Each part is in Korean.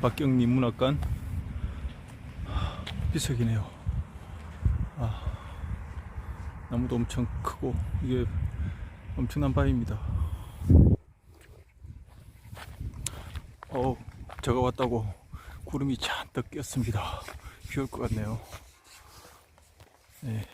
박경리 문학관 비석이네요. 아, 나무도 엄청 크고 이게 엄청난 바위입니다. 어, 제가 왔다고 구름이 잔뜩 꼈습니다. 비 올 것 같네요. 네.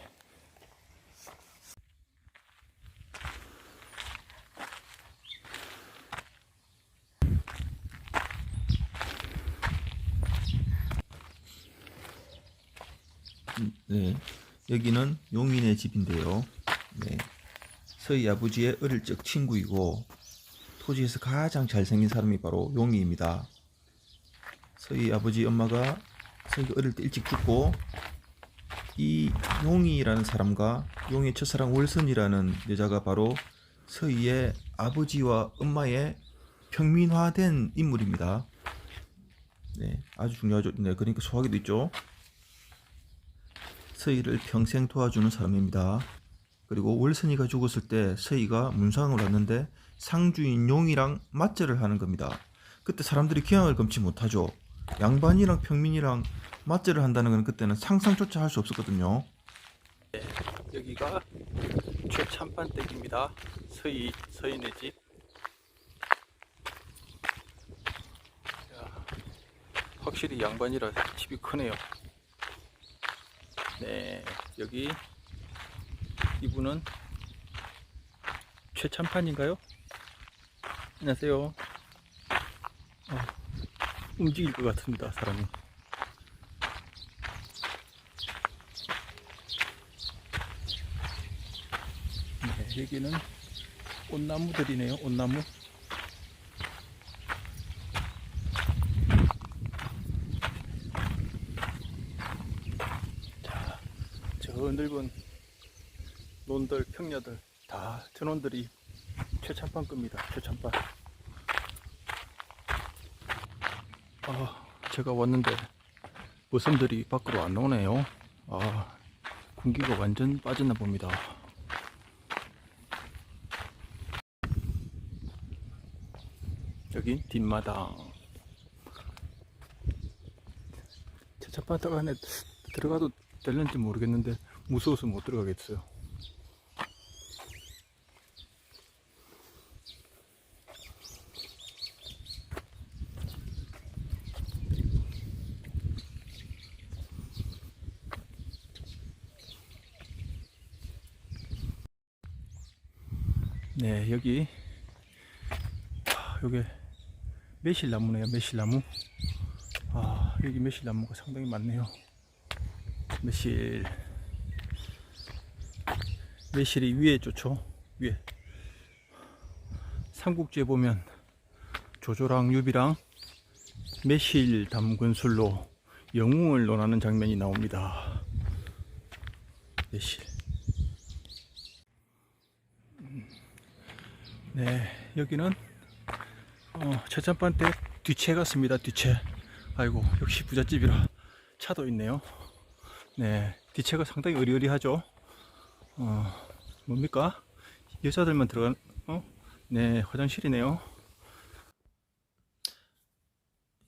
네, 여기는 용인의 집인데요. 네, 서희 아버지의 어릴 적 친구이고 토지에서 가장 잘생긴 사람이 바로 용이입니다. 서희 아버지 엄마가 서희가 어릴 때 일찍 죽고 이 용이라는 사람과 용의 첫사랑 월선이라는 여자가 바로 서희의 아버지와 엄마의 평민화된 인물입니다. 네, 아주 중요하죠. 네, 그러니까 소화기도 있죠. 서희를 평생 도와주는 사람입니다. 그리고 월선이가 죽었을 때 서희가 문상을 왔는데 상주인 용이랑 맞절을 하는 겁니다. 그때 사람들이 기왕을 금치 못하죠. 양반이랑 평민이랑 맞절을 한다는 건 그때는 상상조차 할 수 없었거든요. 여기가 최참판댁입니다. 서희 서인의 집. 야, 확실히 양반이라 집이 크네요. 네, 여기 이분은 최참판인가요? 안녕하세요. 어, 움직일 것 같습니다, 사람이. 네, 여기는 꽃나무들이네요. 꽃나무. 자, 저 넓은 논들, 평야들 다 전원들이 최참판 겁니다. 최참판. 아, 제가 왔는데 모섬들이 밖으로 안 나오네요. 아, 공기가 완전 빠졌나 봅니다. 여기 뒷마당 차차바닥 안에 들어가도 될는지 모르겠는데 무서워서 못 들어가겠어요 네 여기. 요게 매실나무네요 매실나무. 아 여기 매실나무가 상당히 많네요. 매실. 매실이 위에 좋죠? 위에. 삼국지에 보면 조조랑 유비랑 매실 담근 술로 영웅을 논하는 장면이 나옵니다. 매실 네 여기는 어, 첫잔반 때 뒤채 같습니다. 뒤채. 아이고 역시 부잣집이라 차도 있네요. 네, 뒤채가 상당히 어리어리하죠. 어, 뭡니까? 여자들만 들어간 어? 네, 화장실이네요.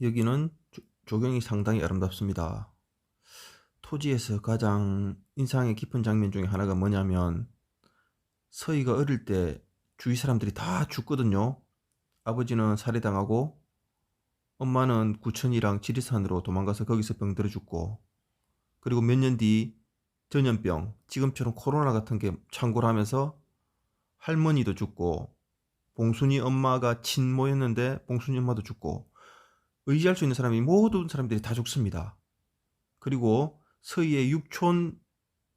여기는 조, 조경이 상당히 아름답습니다. 토지에서 가장 인상이 깊은 장면 중에 하나가 뭐냐면 서희가 어릴 때 주위 사람들이 다 죽거든요. 아버지는 살해당하고 엄마는 구천이랑 지리산으로 도망가서 거기서 병들어 죽고 그리고 몇 년 뒤 전염병 지금처럼 코로나 같은 게 창궐 하면서 할머니도 죽고 봉순이 엄마가 친모였는데 봉순이 엄마도 죽고 의지할 수 있는 사람이 모든 사람들이 다 죽습니다. 그리고 서희의 육촌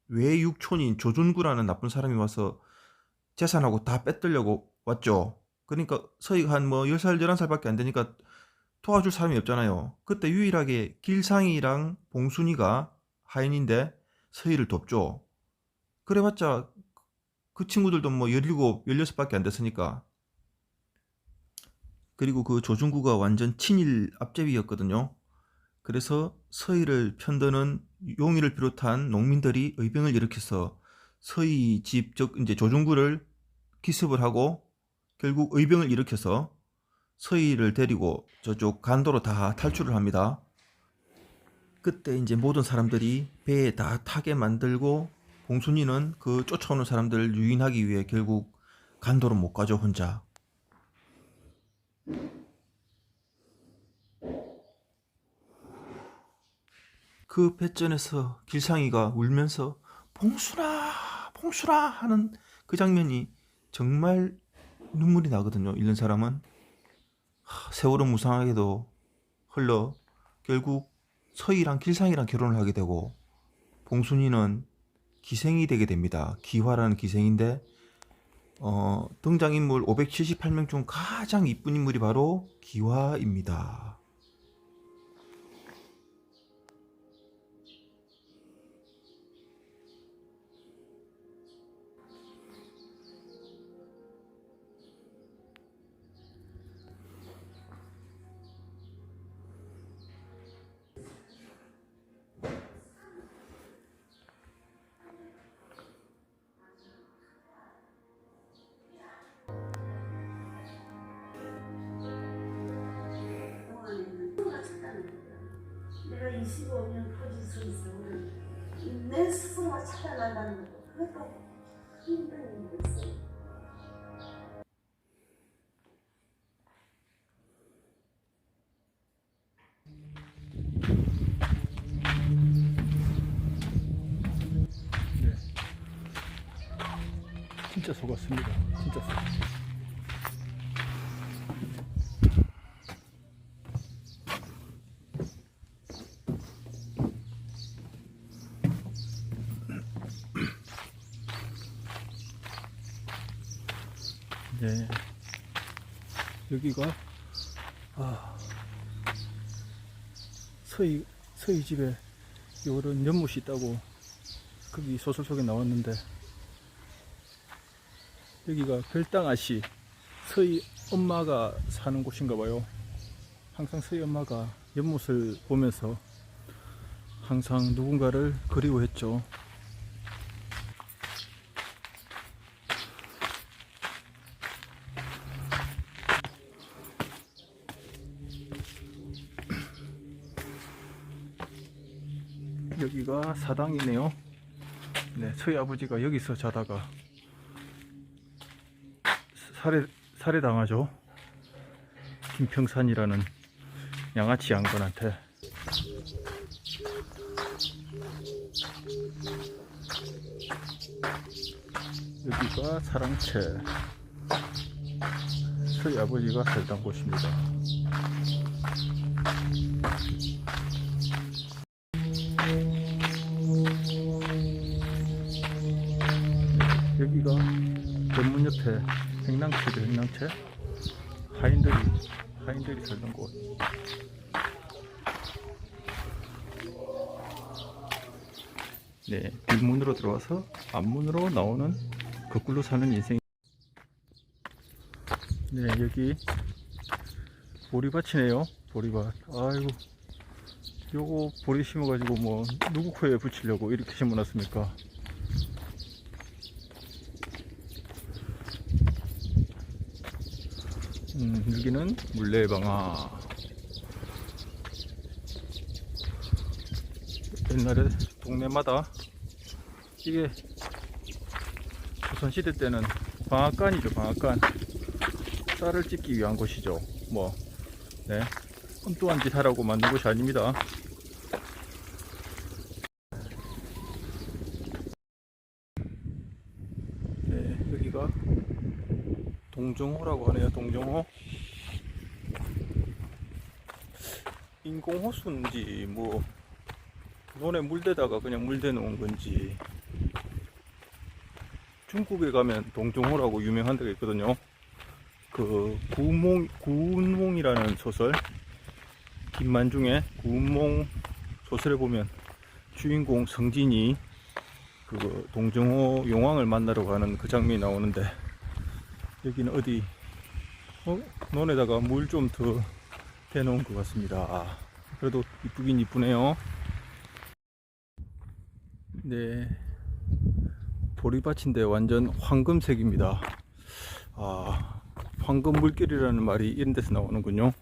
외 육촌인 조준구라는 나쁜 사람이 와서 재산하고 다 뺏들려고 왔죠. 그러니까 서희가 한 뭐 10살, 11살밖에 안 되니까 도와줄 사람이 없잖아요. 그때 유일하게 길상이랑 봉순이가 하인인데 서희를 돕죠. 그래봤자 그 친구들도 뭐 17, 16밖에 안 됐으니까. 그리고 그 조중구가 완전 친일 앞제비였거든요. 그래서 서희를 편드는 용의를 비롯한 농민들이 의병을 일으켜서 서희 집, 즉 이제 조중구를 기습을 하고 결국 의병을 일으켜서 서희를 데리고 저쪽 간도로 다 탈출을 합니다. 그때 이제 모든 사람들이 배에 다 타게 만들고 봉순이는 그 쫓아오는 사람들을 유인하기 위해 결국 간도로 못 가죠 혼자. 그 배전에서 길상이가 울면서 봉순아 봉순아 하는 그 장면이 정말 눈물이 나거든요 읽는 사람은. 하, 세월은 무상하게도 흘러 결국 서희랑 길상이랑 결혼을 하게 되고 봉순이는 기생이 되게 됩니다. 기화라는 기생인데 어, 등장인물 578명 중 가장 이쁜 인물이 바로 기화입니다 진짜 속았습니다. 진짜 속. 네. 여기가 아 서희 서희 집에 요런 연못이 있다고 거기 소설 속에 나왔는데 여기가 별당아씨 서희 엄마가 사는 곳인가 봐요. 항상 서희 엄마가 연못을 보면서 항상 누군가를 그리워했죠. 여기가 사당이네요. 네, 저희 아버지가 여기서 자다가 살해 살해 당하죠. 김평산이라는 양아치 양반한테. 여기가 사랑채. 저희 아버지가 살던 곳입니다. 여기가 전문 옆에 행랑채죠 행랑채 하인들이 하인들이 살던 곳. 네, 뒷문으로 들어와서 앞문으로 나오는 거꾸로 사는 인생 네 여기 보리밭이네요 보리밭. 아이고 요거 보리 심어가지고 뭐 누구 코에 붙이려고 이렇게 심어놨습니까 음, 여기는 물레방아. 옛날에 동네마다 이게 조선시대 때는 방앗간이죠, 방앗간. 쌀을 찢기 위한 곳이죠. 뭐, 네. 엉뚱한 짓 하라고 만든 곳이 아닙니다. 네, 여기가 동정호라고 하네요, 동정호. 인공호수인지, 뭐, 논에 물대다가 그냥 물대 놓은 건지. 중국에 가면 동정호라고 유명한 데가 있거든요. 그, 구몽, 구운몽이라는 소설. 김만중의 구운몽 소설에 보면 주인공 성진이 그 동정호 용왕을 만나러 가는 그 장면이 나오는데 여기는 어디 어? 논에다가 물 좀 더 대놓은 것 같습니다 아, 그래도 이쁘긴 이쁘네요 네 보리밭인데 완전 황금색입니다 아 황금 물결이라는 말이 이런 데서 나오는군요.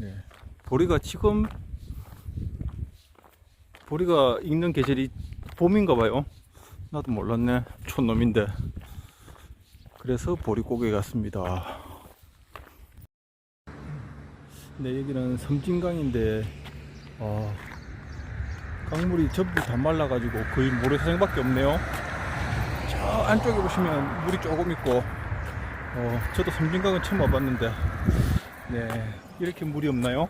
네. 보리가 지금 보리가 익는 계절이 봄인가 봐요. 나도 몰랐네. 촌놈인데. 그래서 보리고개 같습니다. 네, 여기는 섬진강인데, 어, 강물이 전부 다 말라가지고 거의 모래사장밖에 없네요. 저 안쪽에 보시면 물이 조금 있고, 어, 저도 섬진강은 처음 와봤는데, 네, 이렇게 물이 없나요?